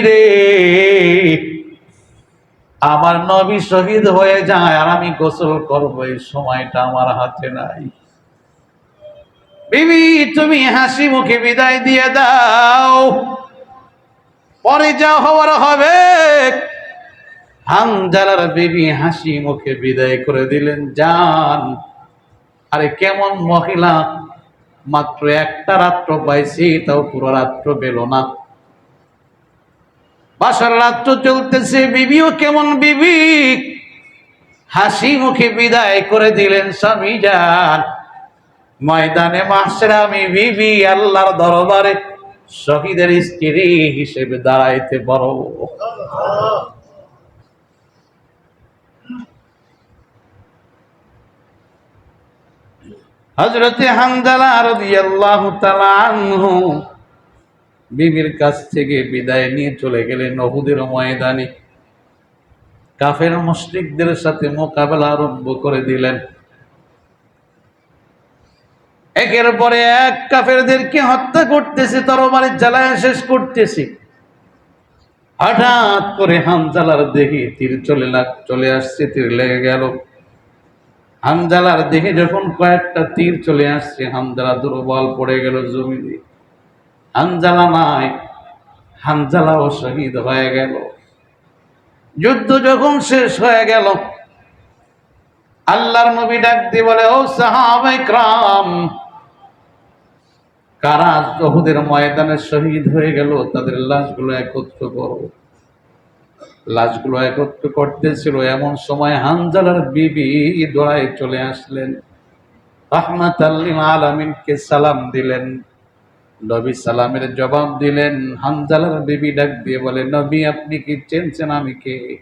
রে। আমার নবী শহীদ হয়ে যায় আর আমি গোসল করব, এই সময়টা আমার হাতে নাই। বিবি, তুমি হাসি মুখে বিদায় দিয়ে দাও। পরে যা হওয়ার হবে। হামজালার বিবি হাসি মুখে বিদায় করে দিলেন যান আরে কেমন মহিলা। মাত্র একটা রাত্র পাইছি, তাও পুরো রাত্র পেল না। বাসার রাত্র চলতেছে, বিবিও কেমন বিবি? হাসি মুখে বিদায় করে দিলেন স্বামী যান। ময়দানে মাসের আমি বিবি আল্লাহর দরবারে শহীদের স্ত্রী হিসেবে দাঁড়াইতে পারো হজরতে হামদালা রাদিয়াল্লাহু তাআলা আনহু বিবির কাছ থেকে বিদায় নিয়ে চলে গেলেন নহুদের ময়দানে। কাফের মুশরিকদের সাথে মোকাবেলা আরম্ভ করে দিলেন। একের পরে এক কাফেরদেরকে হত্যা করতেছে, তরবারি জ্বালায় শেষ করতেছে। হঠাৎ করে হামজালার দেখি তীর চলে চলে আসছে, তীর লেগে গেল। হামজালার দেখে যখন কয়েকটা তীর চলে আসছে হামজালা দুর্বল পড়ে গেল জমিনে হামজালা নাই হামজালাও শহীদ হয়ে গেল। যুদ্ধ যখন শেষ হয়ে গেল, আল্লাহর নবী ডাক দিয়ে বলে, ও সাহাবাই ক্রাম কারা জহুদের ময়দানে শহীদ হয়ে গেল? তাদের লাশগুলো একত্র করো। লাশগুলো একত্র করতেছিল। এমন সময় হানজালার বিবি দোড়ায় চলে আসলেন। রহমাত আলামিনকে সালাম দিলেন। নবী সালামের জবাব দিলেন, হানজালার বিবি ডাক দিয়ে বলে, নবী, আপনি কি চেনছেন আমি কে?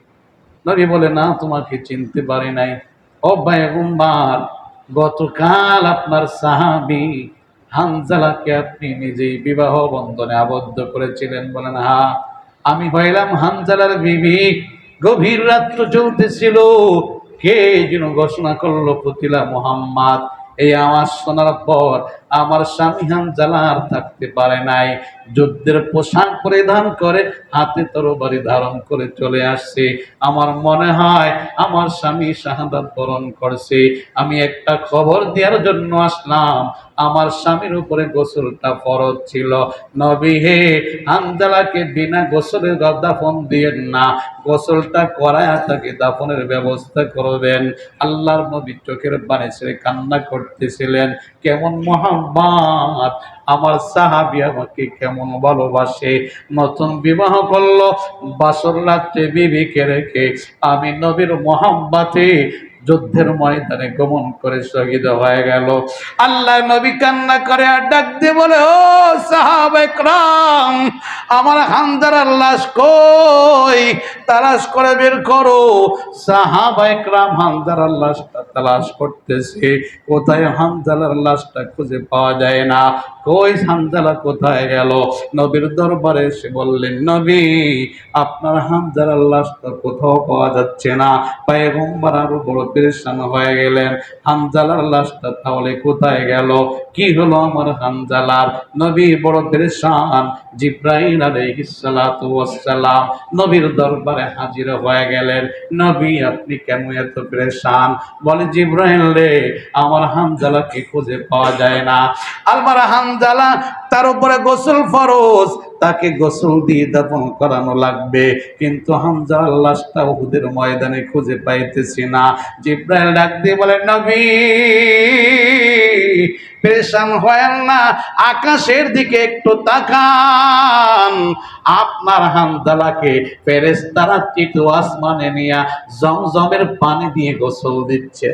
নবী বলে, না, তোমাকে চিনতে পারি নাই। ও ভাইগুম্বার গতকাল আপনার সাহাবি হানজালাকে আপনি নিজেই বিবাহ বন্ধনে আবদ্ধ করেছিলেন। বলেন, হা, আমি হইলাম হানজালার বিবি। গভীর রাত্র চলতেছিল। কে যেন ঘোষণা করল পুতিলা মোহাম্মদ এই আওয়াজ শোনার পর আমার স্বামী হানজালা থাকতে পারে নাই। যুদ্ধের পোশাক পরিধান করে হাতে তরবারি ধারণ করে চলে আসছে। আমার মনে হয় আমার স্বামী শাহাদাত বরণ করছে। আমি একটা খবর দেওয়ার জন্য আসলাম। আমার স্বামীর উপরে গোসলটা ফরজ ছিল। নবী হে হানজালাকে বিনা গোসলের দাফন দিয়েন না। গোসলটা করায় তাকে দাফনের ব্যবস্থা করবেন। আল্লাহর নবী চোখের পানি ছেড়ে কান্না করতেছিলেন। কেমন মহাব্বাত! আমার সাহাবি আমাকে কেমন ভালোবাসে। নতুন বিবাহ করল, বাসর রাত্রে বিবিকে রেখে। আমি নবীর মোহাম্বাতে যুদ্ধের ময়দানে গমন করে শহীদ হয়ে গেল। আল্লাহ নবী কান্না করে আর ডাক দিয়ে বলে, ও সাহাবেকরাম আমার হামদারার লাশ কই? তালাশ করে বের করো। সাহাবাইকরাম হামদারার লাশটা তালাশ করতেছে। কোথায় হামজালার লাশটা খুঁজে পাওয়া যায় না। কই হামজালা কোথায় গেল? নবীর দরবারে এসে বললেন, নবী, আপনার হামজালার লাশটা কোথাও পাওয়া যাচ্ছে না। পায়ে পায়গম্বর আরও বড় পেরেশান হয়ে গেলেন। হামজালার লাশটা তাহলে কোথায় গেল? কি হলো আমার হামজালার? নবী বড় পেরেশান জিব্রাহিম আলাইহিস সালাতু ওয়াস নবীর দরবারে হাজির হয়ে গেলেন। নবী, আপনি কেন এত পেরেশান? বলে জিব্রাহিম রে, আমার হামজালাকে খুঁজে পাওয়া যায় না। আমার হামজালা তার উপরে গোসল ফরজ, তাকে গোসল দিয়ে দাফন করানো লাগবে। কিন্তু হামজালার লাশটা উহুদের ময়দানে খুঁজে পাইতেছি না। জিব্রাইল ডাক দিয়ে বলে, নবী, পেরেশান হয় না, আকাশের দিকে একটু তাকান। আপনার হামদালাকে ফেরেশতারা চিতু আসমানে নিয়ে জমজমের পানি দিয়ে গোসল দিচ্ছে।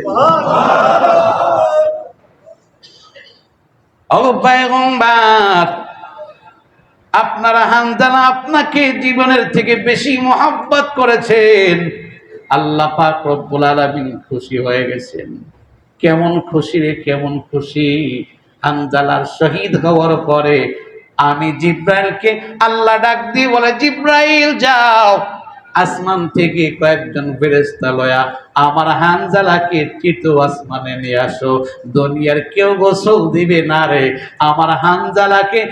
আপনারা হামদালা আপনাকে জীবনের থেকে বেশি মোহাব্বত করেছেন। আল্লাহ পাক আলামিন খুশি হয়ে গেছেন। কেমন খুশি রে, কেমন খুশি। হামজালার শহীদ হওয়ার পরে আমি জিব্রাইলকে আল্লাহ ডাক দিয়ে বলে, জিব্রাইল, যাও। আসমান থেকে কয়েকজন ফেরেস্তা লয়া আমার হানজালাকে তৃতীয় আসমানে নিয়ে আসো। দুনিয়ার কেউ গোসল দিবে না রে। আমার হানজালাকে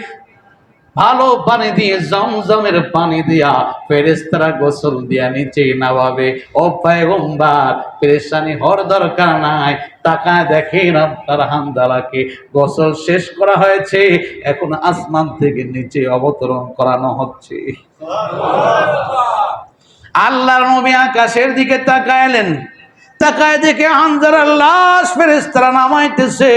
ভালো পানি দিয়ে, জমজমের পানি দিয়া ফেরেস্তারা গোসল দিয়া নিচে নামাবে। ও পায়গম্বার, পেরেশানি হওয়ার দরকার নাই। তাকায় দেখেন আপনার হামদালাকে গোসল শেষ করা হয়েছে, এখন আসমান থেকে নিচে অবতরণ করানো হচ্ছে। আল্লাহর নবী আকাশের দিকে তাকাইলেন। তাকায় দেখে হানজার আল্লাহ ফেরেস্তারা নামাইতেছে।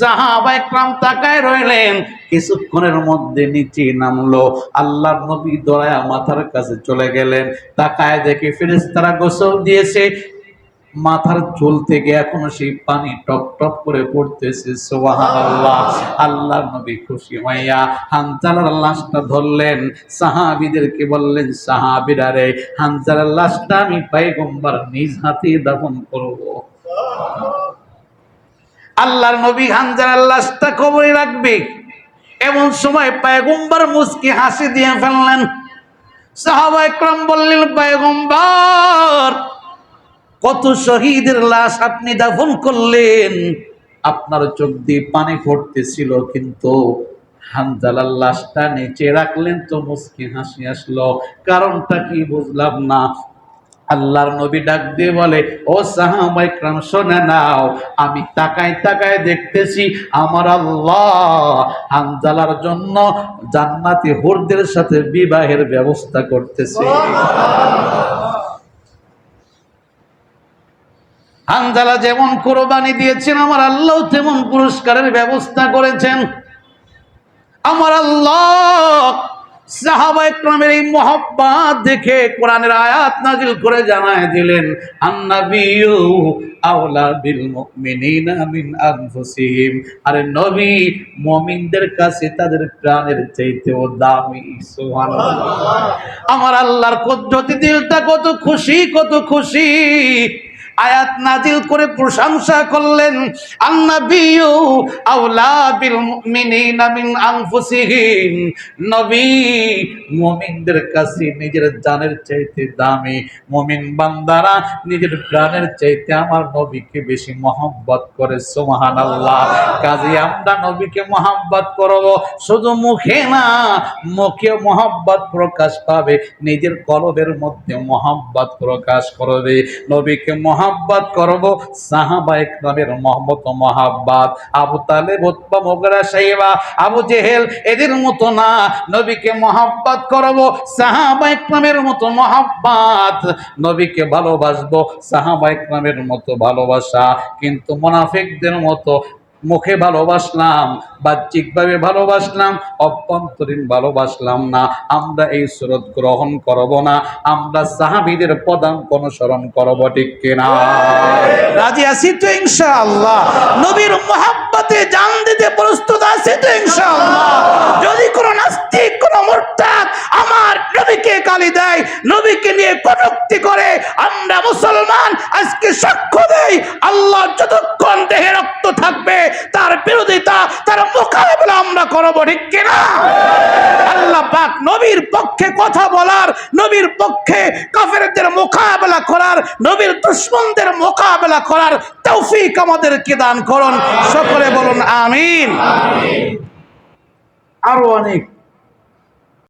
সাহাবা একরাম তাকায় রইলেন। কিছুক্ষণের মধ্যে নিচে নামলো। আল্লাহর নবী দয়া মাথার কাছে চলে গেলেন। তাকায় দেখে ফেরেস্তারা গোসল দিয়েছে। মাথার চুল থেকে এখনও সেই পানি টপ টপ করে পড়তেছে, সুবহানাল্লাহ। আল্লাহর নবী খুশি হইয়া হানজালার লাশটা ধরলেন। সাহাবিদেরকে বললেন, সাহাবীরা রে, হানজালার লাশটা আমি পয়গম্বর নিজ হাতে দাফন করব। আল্লাহর নবী হানজালার লাশটা কবরে রাখবে। এমন সময় পয়গম্বর মুস্কি হাসি দিয়ে ফেললেন। সাহাবা একরাম বললেন, পয়গম্বর কত শহীদের লাশ আপনি দাফন করলেন? আপনার চোখ দিয়ে পানি পড়তেছিল কিন্তু হানজালার লাশটা নিচে রাখলেন তো মুসকি হাসি আসলো। কারণটা কি বুঝলাম না। আল্লাহর নবী ডাক দিয়ে বলে, ও সাহাবাই ক্রাম শোনে নাও, আমি তাকায় তাকায় দেখতেছি আমার আল্লাহ হানজালার জন্য জান্নাতি হুরদের সাথে বিবাহের ব্যবস্থা করতেছে। হানজালা যেমন কোরবানি দিয়েছেন, আমার আল্লাহ তেমন পুরস্কারের ব্যবস্থা করেছেন। আমার আল্লাহ সাহাবা ইকরামের এই মহব্বত দেখে কোরআনের আয়াত নাজিল করে জানায় দিলেন আন্নাবিয়ু আওলা বিল মুমিনিনা মিন আনফুসিহিম। আরে নবী, মুমিনদের কাছে তাদের প্রাণের চাইতেও দামি, সুবহানাল্লাহ। আমার আল্লাহর কুদরতি দিলটা কত খুশি কত খুশি। আয়াত নাজিল করে প্রশংসা করলেন মুমিনদের কাছে নিজের জানের চাইতে দামি। মুমিন বান্দারা নিজের প্রাণের চাইতে আমার নবীকে বেশি মহব্বত করে, সুবহানাল্লাহ। কাজে আমরা নবীকে মহব্বত করব। শুধু মুখে না মুখে মহব্বত প্রকাশ পাবে। নিজের কলবের মধ্যে মহব্বত প্রকাশ করবে। নবীকে মহাব্বত করব। সাহাবা একরামের মহব্বত, মহাব্বাত। আবু তালেব উতবা মোগরা সাইবা আবু জেহেল এদের মতো না। নবীকে মহাব্বাত করব, সাহাবা একরামের মতো মহাব্বাত। নবীকে ভালোবাসবো, সাহাবা একরামের মতো ভালোবাসা। কিন্তু মুনাফিকদের মতো মুখে ভালোবাসলাম, বাহ্যিকভাবে ভালোবাসলাম, অভ্যন্তরীণ ভালোবাসলাম না। আমরা এই স্রোত গ্রহণ করব না, আমরা সাহাবিদের পদাঙ্ক অনুসরণ করব, ঠিক কিনা? রাজি আছি তো ইনশাআল্লাহ। নবীর মোহাব্বতে জান দিতে প্রস্তুত আছি তো ইনশাআল্লাহ। গালি দেয়, নবীকে নিয়ে কটূক্তি করে, আমরা মুসলমান, আজকে সাক্ষ্য দেই, আল্লাহ যতক্ষণ দেহে রক্ত থাকবে, তার বিরোধিতা, তার মোকাবেলা আমরা করব, ঠিক কিনা? আল্লাহ পাক নবীর পক্ষে কথা বলার, নবীর পক্ষে কাফেরদের মোকাবেলা করার, নবীর দুশ্মনদের মোকাবেলা করার তৌফিক আমাদেরকে দান করুন। সকলে বলুন, আমিন। আরও অনেক